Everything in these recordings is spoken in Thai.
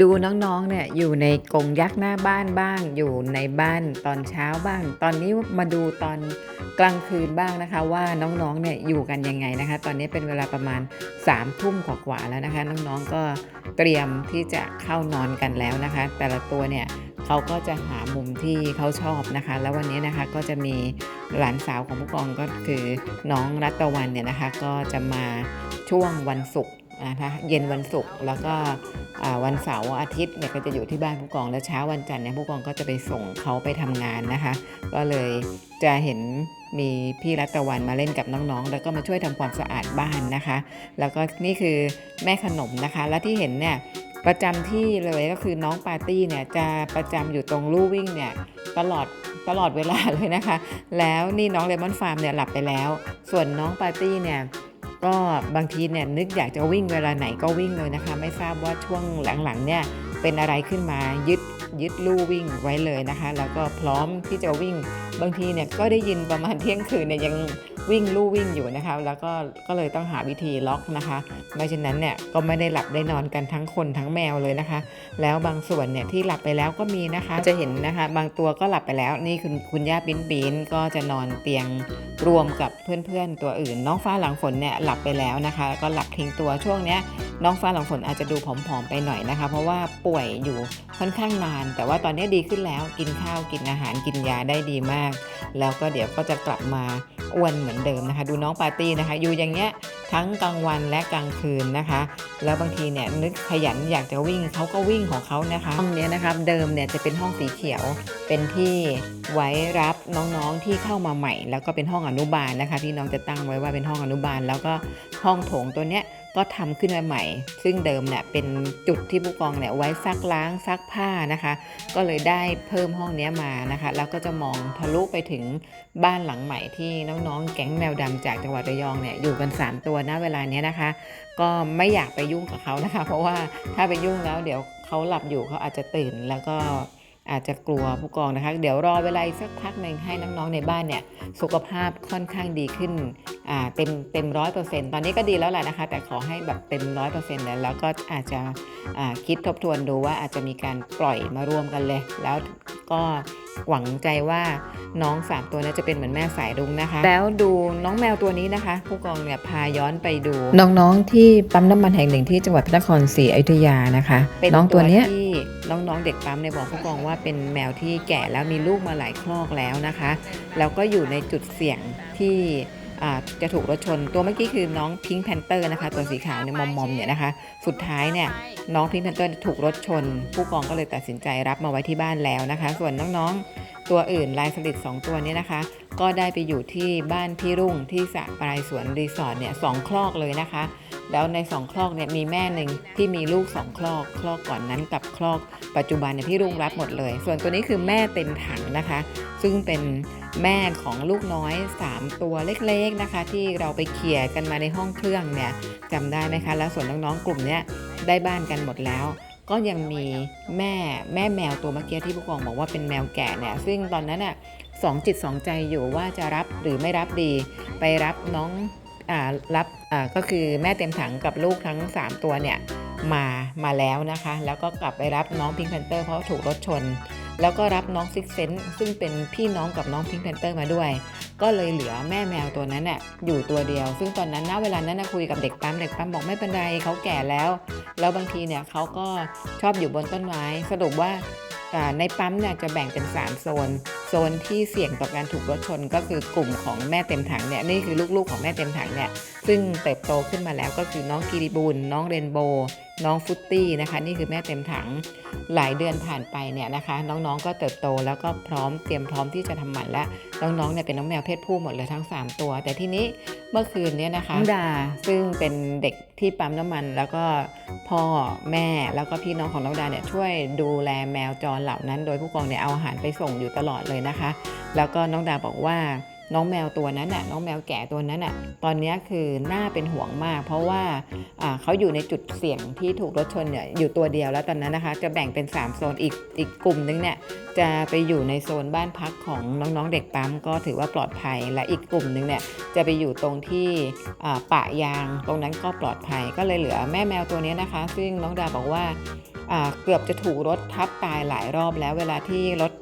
ดูน้องๆ เนี่ยอยู่ในกรงยักษ์หน้าบ้านบ้าง อยู่ในบ้านตอนเช้าบ้าง ตอนนี้มาดูตอนกลางคืนบ้างนะคะ ว่าน้องๆ เนี่ยอยู่กันยังไงนะคะ ตอนนี้เป็นเวลาประมาณ3ามทุ่มกว่าๆแล้วนะคะ น้องๆ ก็เตรียมที่จะเข้านอนกันแล้วนะคะ แต่ละตัวเนี่ยเขาก็จะหามุมที่เขาชอบนะคะ แล้ววันนี้นะคะก็จะมีหลานสาวของผู้กองก็คือน้องรัตตะวันเนี่ยนะคะ ก็จะมาช่วงวันศุกร์ นะคะเย็นวันศุกร์แล้วก็วันเสาร์อาทิตย์เนี่ยก็จะอยู่ที่บ้านผู้กองแล้วเช้าวันจันทร์เนี่ยผู้กองก็จะไปส่งเขาไปทำงานนะคะ ก็เลยจะเห็นมีพี่รัตวันมาเล่นกับน้องๆ แล้วก็มาช่วยทำความสะอาดบ้านนะคะ แล้วก็นี่คือแม่ขนมนะคะ และที่เห็นเนี่ยประจำที่เลยก็คือน้องปาร์ตี้เนี่ยจะประจำอยู่ตรงลู่วิ่งเนี่ยตลอดตลอดเวลาเลยนะคะ แล้วนี่น้องเลมอนฟาร์มเนี่ยหลับไปแล้ว ส่วนน้องปาร์ตี้เนี่ย ก็บางทีเนี่ยนึกอยากจะวิ่งเวลาไหนก็วิ่งเลยนะคะ ไม่ทราบว่าช่วงหลังๆเนี่ยเป็นอะไรขึ้นมายึดยึดลู่วิ่งไว้เลยนะคะ แล้วก็พร้อมที่จะวิ่ง บางทีเนี่ยก็ได้ยินประมาณเที่ยงคืนเนี่ยยังวิ่งลู่วิ่งอยู่นะคะ แล้วก็ก็เลยต้องหาวิธีล็อกนะคะไม่เช่นนั้นเนี่ยก็ไม่ได้หลับได้นอนกันทั้งคนทั้งแมวเลยนะคะ แล้วบางส่วนเนี่ยที่หลับไปแล้วก็มีนะคะ จะเห็นนะคะ บางตัวก็หลับไปแล้วนี่คุณคุณย่าปิ้นปีนก็จะนอนเตียงรวมกับเพื่อนๆตัวอื่น น้องฟ้าหลังฝนเนี่ยหลับไปแล้วนะคะ ก็หลับทิ้งตัวช่วงเนี้ยน้องฟ้าหลังฝนอาจจะดูผอมๆไปหน่อยนะคะ เพราะว่าป่วยอยู่ค่อนข้างนาน แต่ว่าตอนนี้ดีขึ้นแล้วกินข้าวกินอาหารกินยาได้ดีมากแล้วก็เดี๋ยวก็จะกลับมาอ้วนเหมือนเดิมนะคะ ดูน้องปาร์ตี้นะคะ อยู่อย่างเงี้ยทั้งกลางวันและกลางคืนนะคะ แล้วบางทีเนี่ยนึกขยันอยากจะวิ่งเขาก็วิ่งของเขานะคะห้องเนี้ยนะครับเดิมเนี่ยจะเป็นห้องสีเขียว เป็นที่ไว้รับน้องๆที่เข้ามาใหม่ แล้วก็เป็นห้องอนุบาลนะคะ ที่น้องจะตั้งไว้ว่าเป็นห้องอนุบาล แล้วก็ห้องโถงตัวเนี้ย ก็ทำขึ้นมาใหม่ ซึ่งเดิมเนี่ยเป็นจุดที่ผู้กองเนี่ยไว้ซักล้างซักผ้านะคะ ก็เลยได้เพิ่มห้องนี้มานะคะ แล้วก็จะมองทะลุไปถึงบ้านหลังใหม่ที่น้องๆ แก๊งแมวดำจากจังหวัดระยองเนี่ยอยู่กัน 3 ตัวนะเวลานี้นะคะ ก็ไม่อยากไปยุ่งกับเขานะคะ เพราะว่าถ้าไปยุ่งแล้วเดี๋ยวเขาหลับอยู่เขาอาจจะตื่นแล้วก็อาจจะกลัวผู้กองนะคะ เดี๋ยวรอเวลาสักพักหนึ่งให้น้องๆในบ้านเนี่ยสุขภาพค่อนข้างดีขึ้น เต็มเต็มร้อยเปอร์เซ็นต์ตอนนี้ก็ดีแล้วแหละนะคะ แต่ขอให้แบบเต็มร้อยเปอร์เซ็นต์แล้วแล้วก็อาจจะอ่าคิดทบทวนดูว่าอาจจะมีการปล่อยมารวมกันเลย แล้วก็หวังใจว่าน้องสามตัวเนี้จะเป็นเหมือนแม่สายรุ้งนะคะ แล้วดูน้องแมวตัวนี้นะคะ ผู้กองเนี่ยพาย้อนไปดู น้องๆที่ปั๊มน้ำมันแห่งหนึ่งที่จังหวัดพระนครศรีอยุธยานะคะเป็นน้องตัวเนี้ยที่น้องๆเด็กปั๊มเนี่ยบอกผู้กองว่าเป็นแมวที่แก่แล้วมีลูกมาหลายคลอกแล้วนะคะ แล้วก็อยู่ในจุดเสี่ยงที่อ่า จะถูกรถชน ตัวเมื่อกี้คือน้องพิงค์แพนเตอร์นะคะตัวสีขาวเนี่ยมอมมอมๆเนี่ยนะคะสุดท้ายเนี่ยน้องพิงค์แพนเตอร์ถูกรถชน ผู้กองก็เลยตัดสินใจรับมาไว้ที่บ้านแล้วนะคะ ส่วนน้องๆ ตัวอื่นลายสลิด2ตัวนี้นะคะ ก็ได้ไปอยู่ที่บ้านพี่รุ่งที่สระปลายสวนรีสอร์ทเนี่ยสองคลอกเลยนะคะ แล้วในสองคลอกเนี่ยมีแม่หนึ่งที่มีลูกสองคลอก คลอกก่อนนั้นกับคลอกปัจจุบันเนี่ยพี่รุ่งรับหมดเลย ส่วนตัวนี้คือแม่เต็มถังนะคะ ซึ่งเป็นแม่ของลูกน้อย 3 ตัวเล็กๆนะคะ ที่เราไปเคลียร์กันมาในห้องเครื่องเนี่ยจำได้ไหมคะ แล้วส่วนน้องๆกลุ่มเนี้ยได้บ้านกันหมดแล้ว ก็ยังมีแม่แม่แมวตัวเมื่อกี้ที่ผู้กองบอกว่าเป็นแมวแก่เนี่ยซึ่งตอนนั้นน่ะสองจิตสองใจอยู่ว่าจะรับหรือไม่รับดี ไปรับน้องอ่ารับอ่าก็คือแม่เต็มถังกับลูกทั้ง 3 ตัวเนี่ยมามาแล้วนะคะ แล้วก็กลับไปรับน้องพิงค์แพนเตอร์เพราะถูกรถชน แล้วก็รับน้องซิกเซนซึ่งเป็นพี่น้องกับน้องพิงค์แพนเตอร์มาด้วย ก็เลยเหลือแม่แมวตัวนั้นน่ะอยู่ตัวเดียว ซึ่งตอนนั้นณเวลานั้นนะคุยกับเด็กปั๊มเด็กปั๊มบอกไม่เป็นไรเขาแก่แล้ว แล้วบางทีเนี่ยเขาก็ชอบอยู่บนต้นไม้สรุปว่าในปั๊มเนี่ยจะแบ่งเป็น 3 โซน โซนที่เสี่ยงต่อการถูกรถชนก็คือกลุ่มของแม่เต็มถังเนี่ยนี่คือลูกๆของแม่เต็มถังเนี่ยซึ่งเติบโตขึ้นมาแล้วก็คือน้องกิริบูลน้องเรนโบน้องฟุตตี้นะคะ นี่คือแม่เต็มถังหลายเดือนผ่านไปเนี่ยนะคะ น้องๆก็เติบโตแล้วก็พร้อมเตรียมพร้อมที่จะทำหมันแล้วน้องๆเนี่ยเป็นน้องแมวเพศผู้หมดเลยทั้ง 3 ตัว แต่ทีนี้เมื่อคืนเนี่ยนะคะน้องดาซึ่งเป็นเด็กที่ปั๊มน้ำมัน แล้วก็พ่อแม่แล้วก็พี่น้องของน้องดาเนี่ยช่วยดูแลแมวจรเหล่านั้น โดยผู้กองเนี่ยเอาอาหารไปส่งอยู่ตลอดเลยนะคะ แล้วก็น้องดาบอกว่า น้องแมวตัวนั้นน่ะน้องแมวแก่ตัวนั้นน่ะตอนนี้คือน่าเป็นห่วงมาก เพราะว่าเขาอยู่ในจุดเสี่ยงที่ถูกรถชนเนี่ยอยู่ตัวเดียวแล้วตอนนั้นนะคะ จะแบ่งเป็น 3 โซนอีกอีกกลุ่มนึงเนี่ยจะไปอยู่ในโซนบ้านพักของน้องๆเด็กปั๊มก็ถือว่าปลอดภัย และอีกกลุ่มนึงเนี่ยจะไปอยู่ตรงที่อ่าปะยางตรงนั้นก็ปลอดภัยก็เลยเหลือแม่แมวตัวนี้นะคะ ซึ่งน้องดาบอกว่าเกือบจะถูกรถทับตายหลายรอบแล้วเวลาที่รถ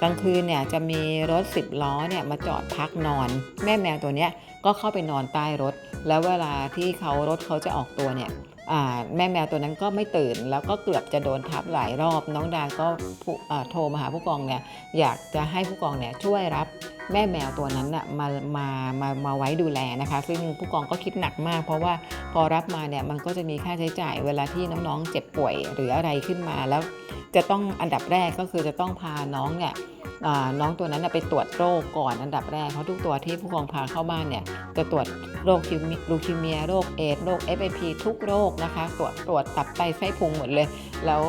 กลางคืนเนี่ยจะมีรถ 10 ล้อเนี่ยมาจอดพักนอน แม่แมวตัวเนี้ยก็เข้าไปนอนใต้รถ แล้วเวลาที่เขารถเขาจะออกตัวเนี่ยแม่แมวตัวนั้นก็ไม่ตื่น แล้วก็เกือบจะโดนทับหลายรอบ น้องดาก็โทรมาหาผู้กองเนี่ยอยากจะให้ผู้กองเนี่ยช่วยรับแม่แมวตัวนั้นน่ะมามามามาไว้ดูแลนะคะ ซึ่งผู้กองก็คิดหนักมาก เพราะว่าพอรับมาเนี่ยมันก็จะมีค่าใช้จ่ายเวลาที่น้องๆเจ็บป่วยหรืออะไรขึ้นมาแล้วจะต้องอันดับแรกก็คือจะต้องพาน้องเนี่ยน้องตัวนั้นนะไปตรวจโรคก่อนอันดับแรกเพราะทุกตัวที่ผู้กองพาเข้าบ้านเนี่ยจะตรวจโรคคิวมิลูคิเมียโรคเอดส์โรค FAP ทุกโรคนะคะ ตรวจตรวจตับไตไส้พุงหมดเลย แล้ว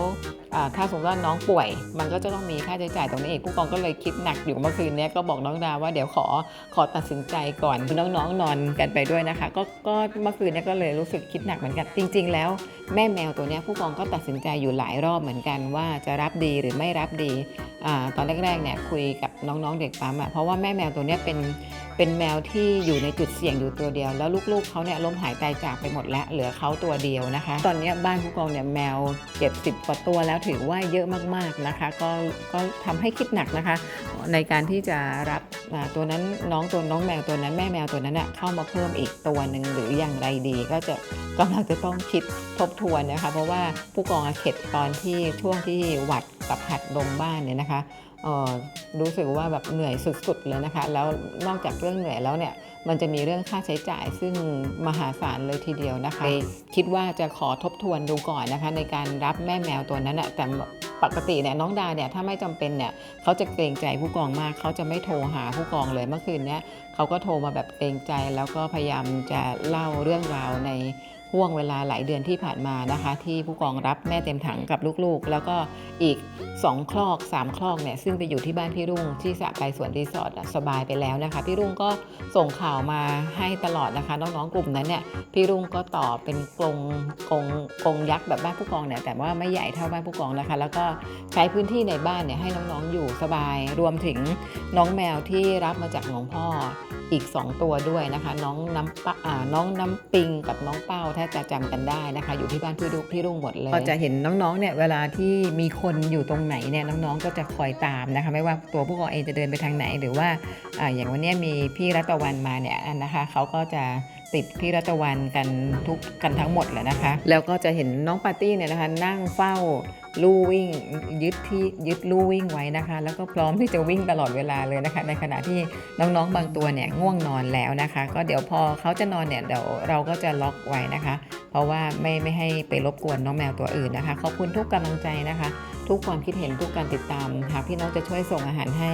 ถ้าสมมติว่าน้องป่วย มันก็จะต้องมีค่าใช้จ่ายตรงนี้เองผู้กองก็เลยคิดหนักอยู่เมื่อคืนนี้ก็บอกน้องดาว่าเดี๋ยวขอขอตัดสินใจก่อนน้องๆนอนกันไปด้วยนะคะ ก็ก็เมื่อคืนนี้ก็เลยรู้สึกคิดหนักเหมือนกันจริง ๆ แล้วแม่แมวตัวนี้ผู้กองก็ตัดสินใจอยู่หลายรอบเหมือนกันว่าจะรับดีหรือไม่รับดีอตอนแรกๆเนี่ยคุยกับน้องๆเด็กปั๊มเพราะว่าแม่แมวตัวนี้เป็นเป็นแมวที่อยู่ในจุดเสี่ยงอยู่ตัวเดียว แล้วลูกๆเขาเนี่ยล้มหายตายจากไปหมดแล้วเหลือเขาตัวเดียวนะคะ ตอนนี้บ้านผู้กองเนี่ยแมวเก็บ10กว่าตัวแล้วถือว่าเยอะมากๆนะคะ ก็ก็ทำให้คิดหนักนะคะ ในการที่จะรับตัวนั้นน้องตัวน้องแมวตัวนั้นแม่แมวตัวนั้นเข้ามาเพิ่มอีกตัวหนึ่งหรืออย่างไรดี ก็จะกำลังจะต้องคิดทบทวนนะคะ เพราะว่าผู้กองเข็ดตอนที่ช่วงที่หวัดกับหัดลมบ้านเนี่ยนะคะรู้สึกว่าแบบเหนื่อยสุดๆเลยนะคะ แล้วนอกจากเรื่องเหนื่อยแล้วเนี่ย มันจะมีเรื่องค่าใช้จ่ายซึ่งมหาศาลเลยทีเดียวนะคะเลยคิดว่าจะขอทบทวนดูก่อนนะคะ ในการรับแม่แมวตัวนั้นอะแต่ปกติเนี่ยน้องดาเนี่ยถ้าไม่จำเป็นเนี่ยเขาจะเกรงใจผู้กองมาก เขาจะไม่โทรหาผู้กองเลยเมื่อคืนเนี้ยเขาก็โทรมาแบบเกรงใจแล้วก็พยายามจะเล่าเรื่องราวใน ห่วงเวลาหลายเดือนที่ผ่านมานะคะ ที่ผู้กองรับแม่เต็มถังกับลูกๆ แล้วก็อีก 2 คลอก 3 คลอกเนี่ยซึ่งไปอยู่ที่บ้านพี่รุ่งที่สะไกลสวนรีสอร์ทสบายไปแล้วนะคะ พี่รุ่งก็ส่งข่าวมาให้ตลอดนะคะน้องๆกลุ่มนั้นเนี่ยพี่รุ่งก็ตอบเป็นกรงกรงกรงยักษ์แบบบ้านผู้กองเนี่ยแต่ว่าไม่ใหญ่เท่าบ้านผู้กองนะคะ แล้วก็ใช้พื้นที่ในบ้านเนี่ยให้น้องๆอยู่สบายรวมถึงน้องแมวที่รับมาจากหลวงพ่อ อีก 2 ตัวด้วยนะคะ น้องน้ำปะอ่าน้องน้ำปิงกับน้องเป้าถ้าจะจำกันได้นะคะ อยู่ที่บ้านพี่ลูกพี่รุ่งหมดเลยก็จะเห็นน้องๆเนี่ยเวลาที่มีคนอยู่ตรงไหนเนี่ยน้องๆก็จะคอยตามนะคะ ไม่ว่าตัวผู้กองเองจะเดินไปทางไหน หรือว่าอ่าอย่างวันนี้มีพี่รัตวันมาเนี่ยนะคะเขาก็จะ ติดพี่รัตวันกันทุกกันทั้งหมดเลยนะคะ แล้วก็จะเห็นน้องปาร์ตี้เนี่ยนะคะนั่งเฝ้าลู่วิ่งยึดที่ยึดลู่วิ่งไว้นะคะ แล้วก็พร้อมที่จะวิ่งตลอดเวลาเลยนะคะ ในขณะที่น้องๆบางตัวเนี่ยง่วงนอนแล้วนะคะ ก็เดี๋ยวพอเขาจะนอนเนี่ยเดี๋ยวเราก็จะล็อกไว้นะคะ เพราะว่าไม่ไม่ให้ไปรบกวนน้องแมวตัวอื่นนะคะขอบคุณทุกกำลังใจนะคะ ทุกความคิดเห็นทุกการติดตามหากพี่น้องจะช่วยส่งอาหารให้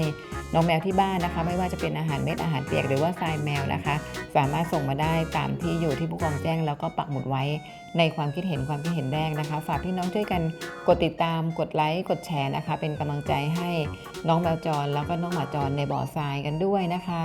น้องแมวที่บ้านนะคะ ไม่ว่าจะเป็นอาหารเม็ดอาหารเปียกหรือว่าทรายแมวนะคะ สามารถส่งมาได้ตามที่อยู่ที่ผู้กองแจ้งแล้วก็ปักหมุดไว้ในความคิดเห็นความคิดเห็นแรกนะคะ ฝากพี่น้องช่วยกันกดติดตามกดไลค์กดแชร์นะคะ เป็นกำลังใจให้น้องแมวจรแล้วก็น้องหมาจรในบ่อทรายกันด้วยนะคะ